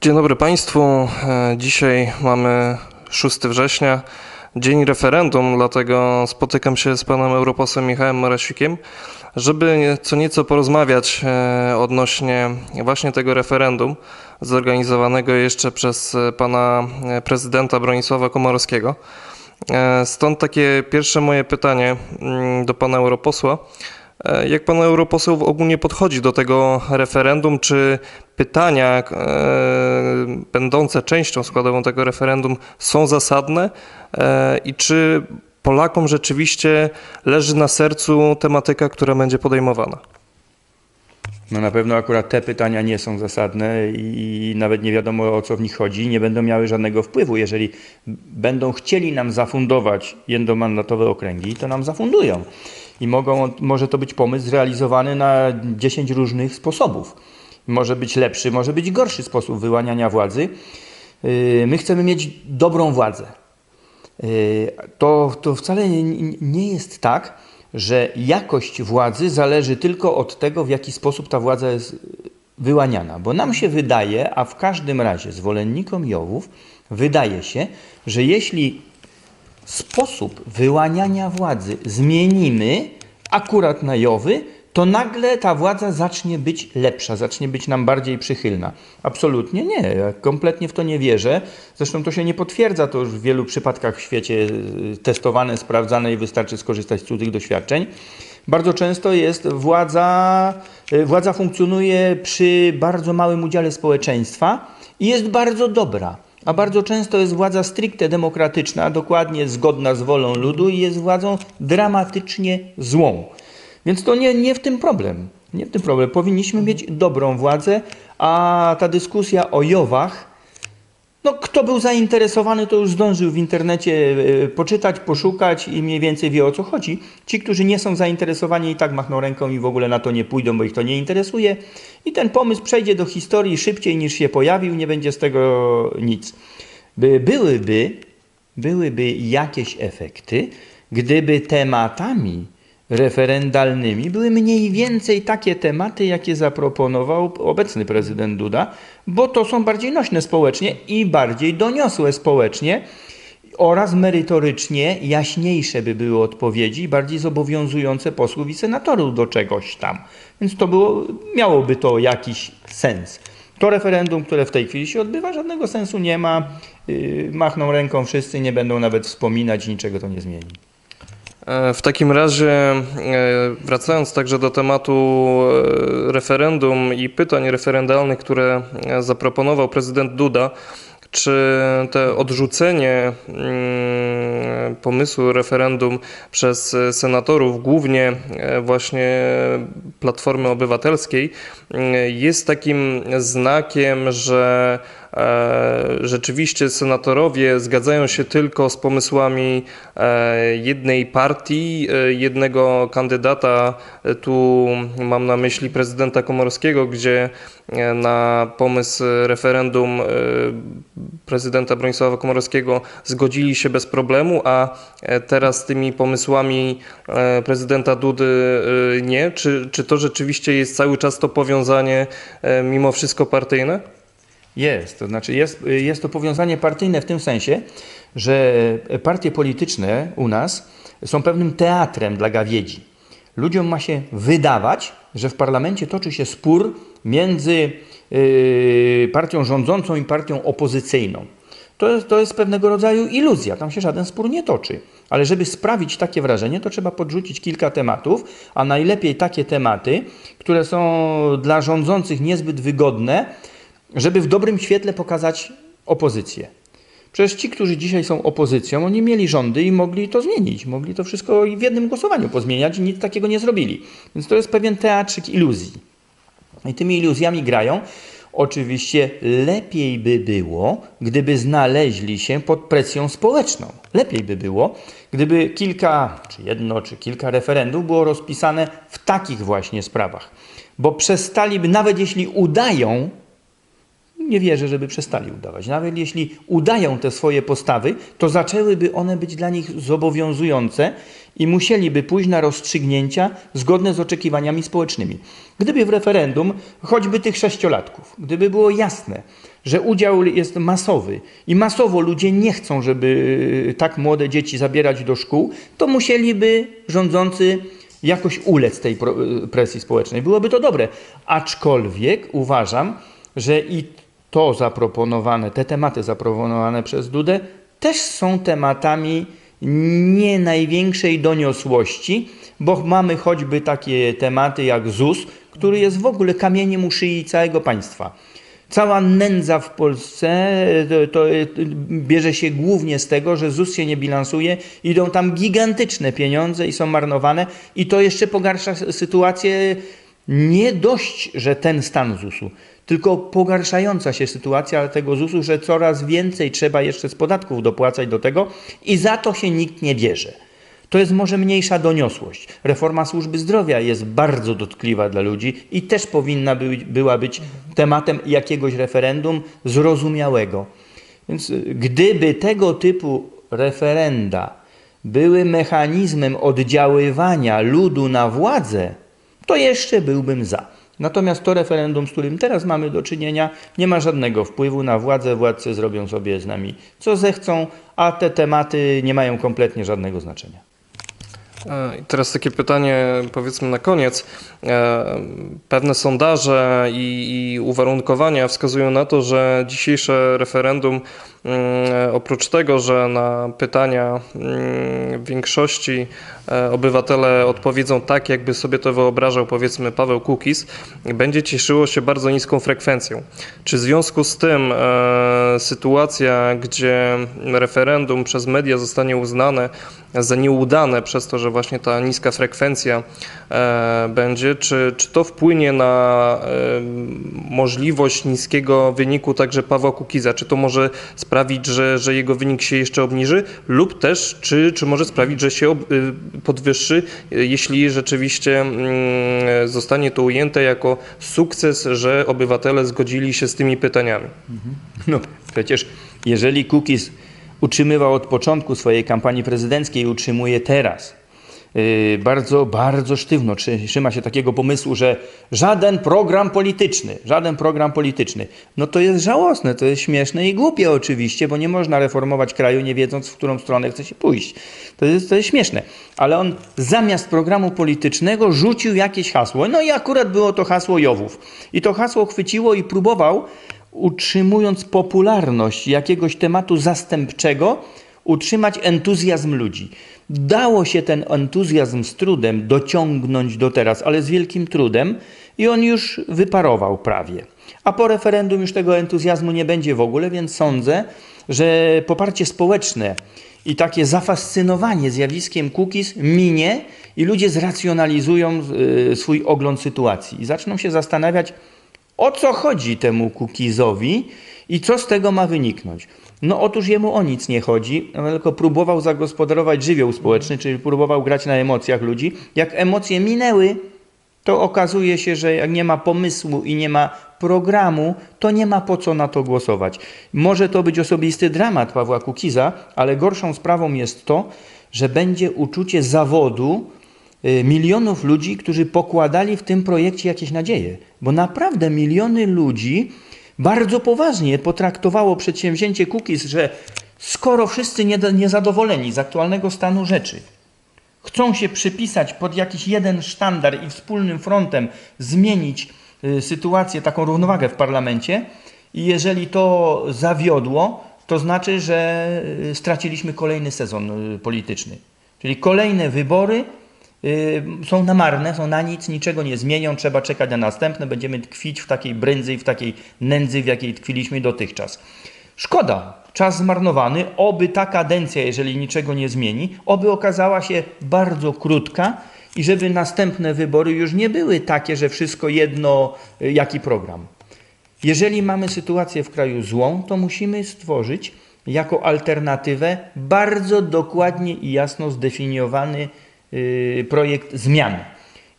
Dzień dobry Państwu. E, Dzisiaj mamy 6 września, dzień referendum, dlatego spotykam się z panem europosłem Michałem Marasikiem, żeby co nieco porozmawiać e, odnośnie właśnie tego referendum zorganizowanego jeszcze przez e, pana prezydenta Bronisława Komorowskiego. Stąd takie pierwsze moje pytanie mm, do pana europosła. E, Jak pan europoseł ogólnie podchodzi do tego referendum? Czy pytania e, będące częścią składową tego referendum są zasadne? E, I czy Polakom rzeczywiście leży na sercu tematyka, która będzie podejmowana? No na pewno akurat te pytania nie są zasadne i nawet nie wiadomo o co w nich chodzi, nie będą miały żadnego wpływu. Jeżeli będą chcieli nam zafundować jednomandatowe okręgi, to nam zafundują. I mogą, może to być pomysł zrealizowany na 10 różnych sposobów. Może być lepszy, może być gorszy sposób wyłaniania władzy. Yy, My chcemy mieć dobrą władzę. Yy, To, to wcale nie, nie jest tak, że jakość władzy zależy tylko od tego, w jaki sposób ta władza jest wyłaniana. Bo nam się wydaje, a w każdym razie zwolennikom Jowów, wydaje się, że jeśli sposób wyłaniania władzy zmienimy akurat na Jowy, to nagle ta władza zacznie być lepsza, zacznie być nam bardziej przychylna. Absolutnie nie, ja kompletnie w to nie wierzę. Zresztą to się nie potwierdza, to już w wielu przypadkach w świecie y, testowane, sprawdzane i wystarczy skorzystać z cudzych doświadczeń. Bardzo często jest władza, y, władza funkcjonuje przy bardzo małym udziale społeczeństwa i jest bardzo dobra. A bardzo często jest władza stricte demokratyczna, dokładnie zgodna z wolą ludu i jest władzą dramatycznie złą. Więc to nie, nie w tym problem. Nie w tym problem. Powinniśmy mieć dobrą władzę, a ta dyskusja o Jowach, no kto był zainteresowany, to już zdążył w internecie e, poczytać, poszukać i mniej więcej wie o co chodzi. Ci, którzy nie są zainteresowani i tak machną ręką i w ogóle na to nie pójdą, bo ich to nie interesuje. I ten pomysł przejdzie do historii szybciej niż się pojawił, nie będzie z tego nic. By, byłyby, byłyby jakieś efekty, gdyby tematami referendalnymi były mniej więcej takie tematy, jakie zaproponował obecny prezydent Duda, bo to są bardziej nośne społecznie i bardziej doniosłe społecznie oraz merytorycznie jaśniejsze by były odpowiedzi, bardziej zobowiązujące posłów i senatorów do czegoś tam. Więc to było, miałoby to jakiś sens. To referendum, które w tej chwili się odbywa, żadnego sensu nie ma. Yy, machną ręką wszyscy, nie będą nawet wspominać, niczego to nie zmieni. E, W takim razie, e, wracając także do tematu e, referendum i pytań referendalnych, które zaproponował prezydent Duda, czy te odrzucenie mm, pomysłu referendum przez senatorów, głównie właśnie Platformy Obywatelskiej, mm, jest takim znakiem, że rzeczywiście senatorowie zgadzają się tylko z pomysłami e, jednej partii, e, jednego kandydata. E, Tu mam na myśli prezydenta Komorowskiego, gdzie e, na pomysł referendum e, prezydenta Bronisława Komorowskiego zgodzili się bez problemu, a e, teraz tymi pomysłami e, prezydenta Dudy e, nie. Czy, czy to rzeczywiście jest cały czas to powiązanie e, mimo wszystko partyjne? Jest, to znaczy jest, jest to powiązanie partyjne w tym sensie, że partie polityczne u nas są pewnym teatrem dla gawiedzi. Ludziom ma się wydawać, że w parlamencie toczy się spór między yy, partią rządzącą i partią opozycyjną. To jest, to jest pewnego rodzaju iluzja, tam się żaden spór nie toczy. Ale żeby sprawić takie wrażenie, to trzeba podrzucić kilka tematów, a najlepiej takie tematy, które są dla rządzących niezbyt wygodne, żeby w dobrym świetle pokazać opozycję. Przecież ci, którzy dzisiaj są opozycją, oni mieli rządy i mogli to zmienić. Mogli to wszystko w jednym głosowaniu pozmieniać i nic takiego nie zrobili. Więc to jest pewien teatrzyk iluzji. I tymi iluzjami grają. Oczywiście lepiej by było, gdyby znaleźli się pod presją społeczną. Lepiej by było, gdyby kilka, czy jedno, czy kilka referendów było rozpisane w takich właśnie sprawach. Bo przestaliby, nawet jeśli udają, nie wierzę, żeby przestali udawać. Nawet jeśli udają te swoje postawy, to zaczęłyby one być dla nich zobowiązujące i musieliby pójść na rozstrzygnięcia zgodne z oczekiwaniami społecznymi. Gdyby w referendum, choćby tych sześciolatków, gdyby było jasne, że udział jest masowy i masowo ludzie nie chcą, żeby tak młode dzieci zabierać do szkół, to musieliby rządzący jakoś ulec tej pro- presji społecznej. Byłoby to dobre. Aczkolwiek uważam, że i to zaproponowane, te tematy zaproponowane przez Dudę też są tematami nie największej doniosłości, bo mamy choćby takie tematy jak ZUS, który jest w ogóle kamieniem u szyi całego państwa. Cała nędza w Polsce to, to bierze się głównie z tego, że ZUS się nie bilansuje, idą tam gigantyczne pieniądze i są marnowane i to jeszcze pogarsza sytuację nie dość, że ten stan ZUS-u, tylko pogarszająca się sytuacja tego ZUS-u, że coraz więcej trzeba jeszcze z podatków dopłacać do tego i za to się nikt nie bierze. To jest może mniejsza doniosłość. Reforma służby zdrowia jest bardzo dotkliwa dla ludzi i też powinna by, była być tematem jakiegoś referendum zrozumiałego. Więc y, gdyby tego typu referenda były mechanizmem oddziaływania ludu na władzę, to jeszcze byłbym za. Natomiast to referendum, z którym teraz mamy do czynienia, nie ma żadnego wpływu na władzę. Władcy zrobią sobie z nami co zechcą, a te tematy nie mają kompletnie żadnego znaczenia. E, I teraz takie pytanie, powiedzmy na koniec. E, Pewne sondaże i, i uwarunkowania wskazują na to, że dzisiejsze referendum, mm, oprócz tego, że na pytania mm, większości e, obywatele odpowiedzą tak, jakby sobie to wyobrażał, powiedzmy, Paweł Kukiz, będzie cieszyło się bardzo niską frekwencją. Czy w związku z tym e, sytuacja, gdzie referendum przez media zostanie uznane za nieudane przez to, że właśnie ta niska frekwencja e, będzie, czy, czy to wpłynie na e, możliwość niskiego wyniku także Pawła Kukiza? Czy to może sprawić, że, że jego wynik się jeszcze obniży, lub też czy, czy może sprawić, że się ob- y, podwyższy, y, jeśli rzeczywiście mm, zostanie to ujęte jako sukces, że obywatele zgodzili się z tymi pytaniami? No przecież jeżeli Kukiz utrzymywał od początku swojej kampanii prezydenckiej utrzymuje teraz, bardzo, bardzo sztywno trzy- trzyma się takiego pomysłu, że żaden program polityczny, żaden program polityczny. No to jest żałosne, to jest śmieszne i głupie oczywiście, bo nie można reformować kraju nie wiedząc, w którą stronę chce się pójść. To jest, to jest śmieszne. Ale on zamiast programu politycznego rzucił jakieś hasło. No i akurat było to hasło Jowów. I to hasło chwyciło i próbował utrzymując popularność jakiegoś tematu zastępczego, utrzymać entuzjazm ludzi. Dało się ten entuzjazm z trudem dociągnąć do teraz, ale z wielkim trudem i on już wyparował prawie. A po referendum już tego entuzjazmu nie będzie w ogóle, więc sądzę, że poparcie społeczne i takie zafascynowanie zjawiskiem cookies minie i ludzie zracjonalizują y, swój ogląd sytuacji i zaczną się zastanawiać, o co chodzi temu Kukizowi i co z tego ma wyniknąć? No otóż jemu o nic nie chodzi, tylko próbował zagospodarować żywioł społeczny, czyli próbował grać na emocjach ludzi. Jak emocje minęły, to okazuje się, że jak nie ma pomysłu i nie ma programu, to nie ma po co na to głosować. Może to być osobisty dramat Pawła Kukiza, ale gorszą sprawą jest to, że będzie uczucie zawodu y, milionów ludzi, którzy pokładali w tym projekcie jakieś nadzieje. Bo naprawdę miliony ludzi bardzo poważnie potraktowało przedsięwzięcie Kukiz, że skoro wszyscy niezadowoleni z aktualnego stanu rzeczy, chcą się przypisać pod jakiś jeden sztandar i wspólnym frontem zmienić y, sytuację, taką równowagę w parlamencie i jeżeli to zawiodło, to znaczy, że y, straciliśmy kolejny sezon y, polityczny. Czyli kolejne wybory są na marne, są na nic, niczego nie zmienią, trzeba czekać na następne, będziemy tkwić w takiej brędzy i w takiej nędzy, w jakiej tkwiliśmy dotychczas. Szkoda, czas zmarnowany, oby ta kadencja, jeżeli niczego nie zmieni, oby okazała się bardzo krótka i żeby następne wybory już nie były takie, że wszystko jedno, y, jaki program. Jeżeli mamy sytuację w kraju złą, to musimy stworzyć jako alternatywę bardzo dokładnie i jasno zdefiniowany projekt zmian.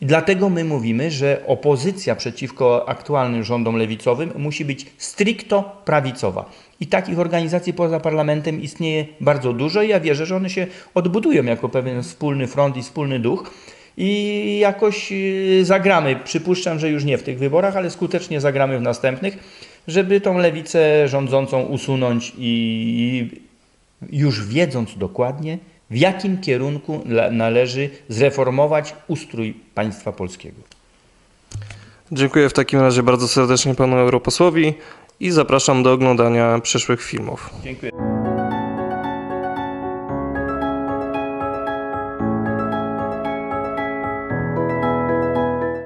I dlatego my mówimy, że opozycja przeciwko aktualnym rządom lewicowym musi być stricto prawicowa. I takich organizacji poza parlamentem istnieje bardzo dużo i ja wierzę, że one się odbudują jako pewien wspólny front i wspólny duch. I jakoś y, zagramy, przypuszczam, że już nie w tych wyborach, ale skutecznie zagramy w następnych, żeby tą lewicę rządzącą usunąć i już wiedząc dokładnie, w jakim kierunku należy zreformować ustrój państwa polskiego. Dziękuję w takim razie bardzo serdecznie panu europosłowi i zapraszam do oglądania przyszłych filmów. Dziękuję.